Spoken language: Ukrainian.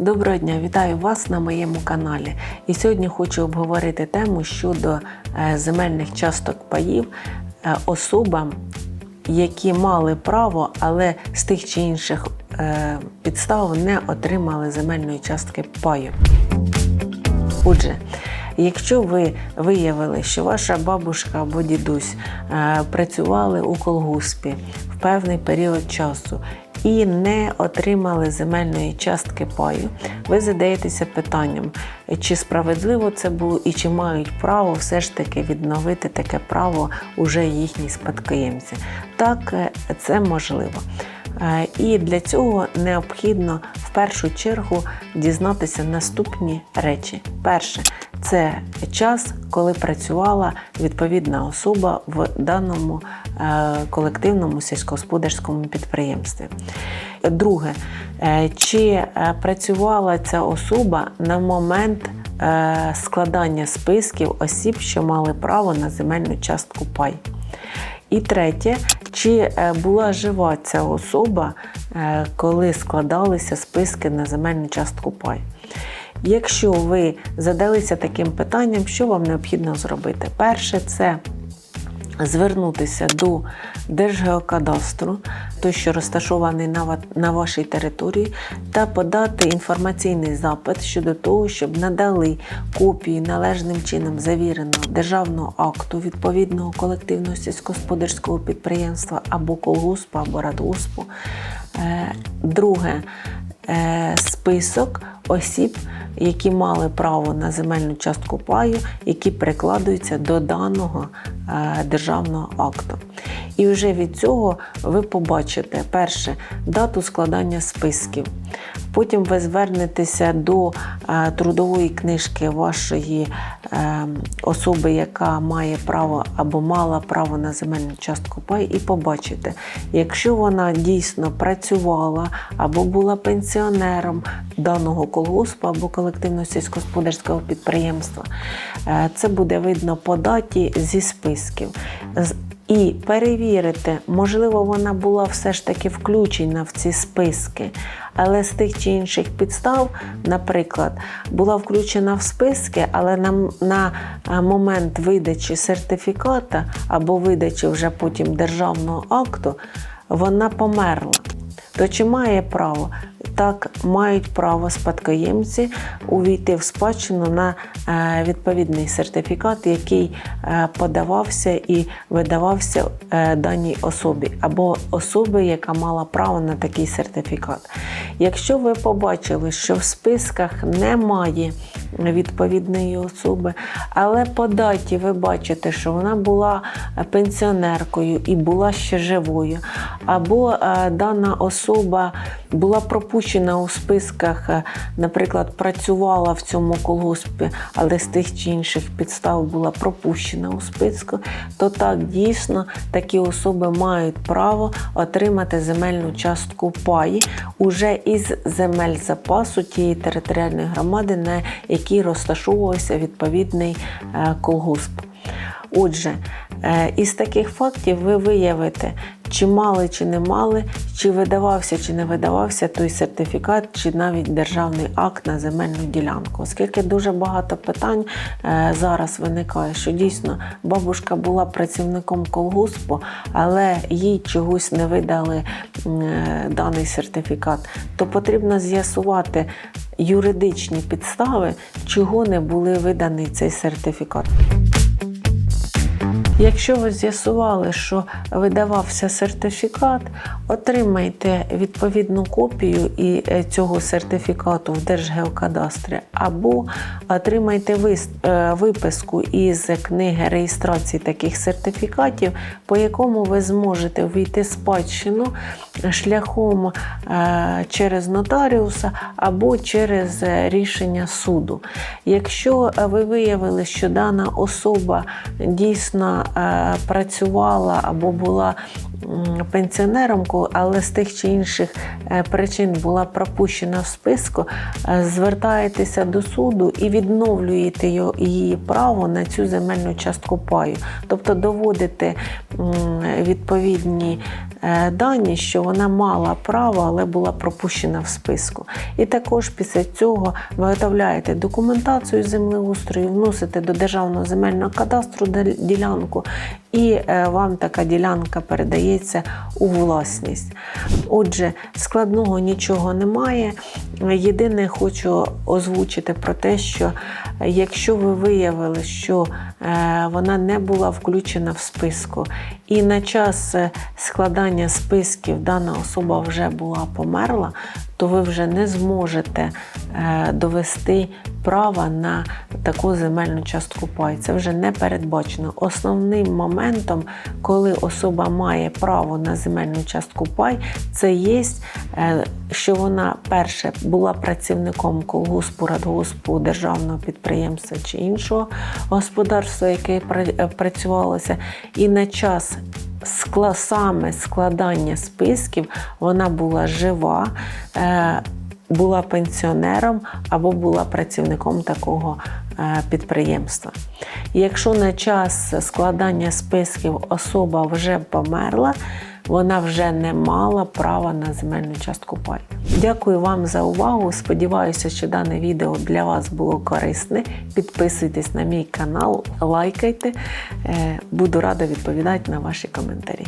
Доброго дня, вітаю вас на моєму каналі. І сьогодні хочу обговорити тему щодо е, земельних часток паїв е, особам, які мали право, але з тих чи інших е, підстав не отримали земельної частки паю. Отже, якщо ви виявили, що ваша бабушка або дідусь працювали у колгоспі в певний період часу і не отримали земельної частки паю, ви задаєтеся питанням, чи справедливо це було і чи мають право все ж таки відновити таке право уже їхні спадкоємці. Так, е, це можливо. Е, І для цього необхідно в першу чергу дізнатися наступні речі. Перше це час, коли працювала відповідна особа в даному колективному сільськогосподарському підприємстві. Друге, е, чи е, працювала ця особа на момент е, складання списків осіб, що мали право на земельну частку пай. І третє, чи е, була жива ця особа, е, коли складалися списки на земельну частку пай. Якщо ви задалися таким питанням, що вам необхідно зробити? Перше, це звернутися до Держгеокадастру, той, що розташований на на вашій території, та подати інформаційний запит щодо того, щоб надали копії належним чином завіреного державного акту відповідного колективного сільськогосподарського підприємства або колгоспу, або радгоспу. Е, Друге список осіб, які мали право на земельну частку паю, які прикладуються до даного е, державного акту. І вже від цього ви побачите перше дату складання списків. Потім ви звернетеся до е, трудової книжки вашої е, особи, яка має право або мала право на земельну частку пай, і побачите, якщо вона дійсно працювала або була пенсіонером даного колгоспу або колективного сільськогосподарського підприємства, е, це буде видно по даті зі списків. І перевірити, можливо, вона була все ж таки включена в ці списки, але з тих чи інших підстав, наприклад, була включена в списки, але на, на е, момент видачі сертифіката або видачі вже потім державного акту, вона померла. То чи має право? Так, мають право спадкоємці увійти в спадщину на е, відповідний сертифікат, який е, подавався і видавався е, даній особі, або особи, яка мала право на такий сертифікат. Якщо ви побачили, що в списках немає відповідної особи, але по даті ви бачите, що вона була пенсіонеркою і була ще живою, або е, дана особа була пропущена у списках, е, наприклад, працювала в цьому колгоспі, але з тих чи інших підстав була пропущена у списку, то так дійсно такі особи мають право отримати земельну частку паї уже із земель запасу тієї територіальної громади, на якій розташовувався відповідний е, колгосп. Отже, е, із таких фактів ви виявите, чи мали, чи не мали, чи видавався, чи не видавався той сертифікат, чи навіть державний акт на земельну ділянку. Оскільки дуже багато питань е, зараз виникає, що дійсно бабушка була працівником колгоспу, але їй чогось не видали е, даний сертифікат, то потрібно з'ясувати юридичні підстави, чого не були виданий цей сертифікат. Якщо ви з'ясували, що видавався сертифікат, отримайте відповідну копію і е, цього сертифікату в Держгеокадастрі, або отримайте е, виписку із книги реєстрації таких сертифікатів, по якому ви зможете ввійти спадщину шляхом е, через нотаріуса або через рішення суду. Якщо ви виявили, що дана особа дійсно працювала або була пенсіонером, але з тих чи інших е, причин була пропущена в списку, е, звертаєтеся до суду і відновлюєте її право на цю земельну частку паю. Тобто доводите відповідні е, дані, що вона мала право, але була пропущена в списку. І також після цього виготовляєте документацію землеустрою, вносите до державного земельного кадастру ділянку, і е, вам така ділянка передається у власність. Отже, складного нічого немає. Єдине, хочу озвучити про те, що е, якщо ви виявили, що е, вона не була включена в списку, і на час складання списків дана особа вже була померла, то ви вже не зможете довести права на таку земельну частку пай. Це вже не передбачено. Основним моментом, коли особа має право на земельну частку пай, це є, е, що вона перше була працівником колгоспу, радгоспу, державного підприємства чи іншого господарства, яке е, працювалося, і на час скла, саме складання списків вона була жива, е, була пенсіонером або була працівником такого е, підприємства. Якщо на час складання списків особа вже померла, вона вже не мала права на земельну частку пай. Дякую вам за увагу. Сподіваюся, що дане відео для вас було корисне. Підписуйтесь на мій канал, лайкайте. Е, Буду рада відповідати на ваші коментарі.